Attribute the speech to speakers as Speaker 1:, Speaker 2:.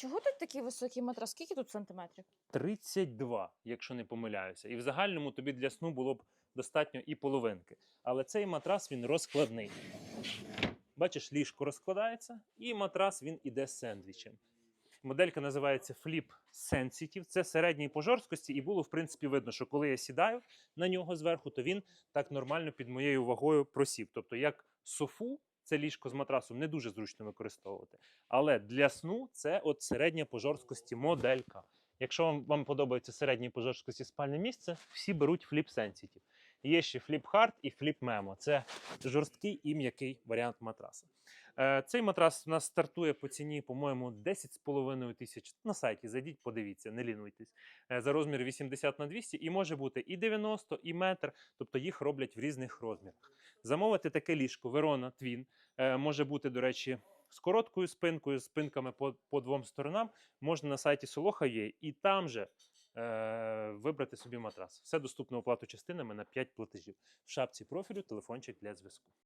Speaker 1: чого тут такий високий матрас? Скільки тут сантиметрів?
Speaker 2: 32, якщо не помиляюся. І в загальному тобі для сну було б достатньо і половинки. Але цей матрас він розкладний. Бачиш, ліжко розкладається, і матрас він іде з сендвічем. Моделька називається Flip Sensitive. Це середньої по жорсткості, і було в принципі видно, що коли я сідаю на нього зверху, то він так нормально під моєю вагою просів. Тобто, як софу, це ліжко з матрасом не дуже зручно використовувати. Але для сну це от середня по жорсткості моделька. Якщо вам, вам подобається середнє по жорсткості спальне місце, всі беруть Flip Sensitive. Є ще Flip Hard і Flip Memo. Це жорсткий і м'який варіант матраса. Е, цей матрас у нас стартує по ціні, по-моєму, 10,5 тисяч. На сайті зайдіть, подивіться, не лінуйтесь. Е, за розмір 80 на 200 і може бути і 90, і метр, тобто їх роблять в різних розмірах. Замовити таке ліжко Verona Twin е, може бути, до речі, з короткою спинкою, спинками по, по двом сторонам. Можна на сайті Солоха є, і там же е, вибрати собі матрас. Все доступно оплату частинами на 5 платежів. В шапці профілю телефончик для зв'язку.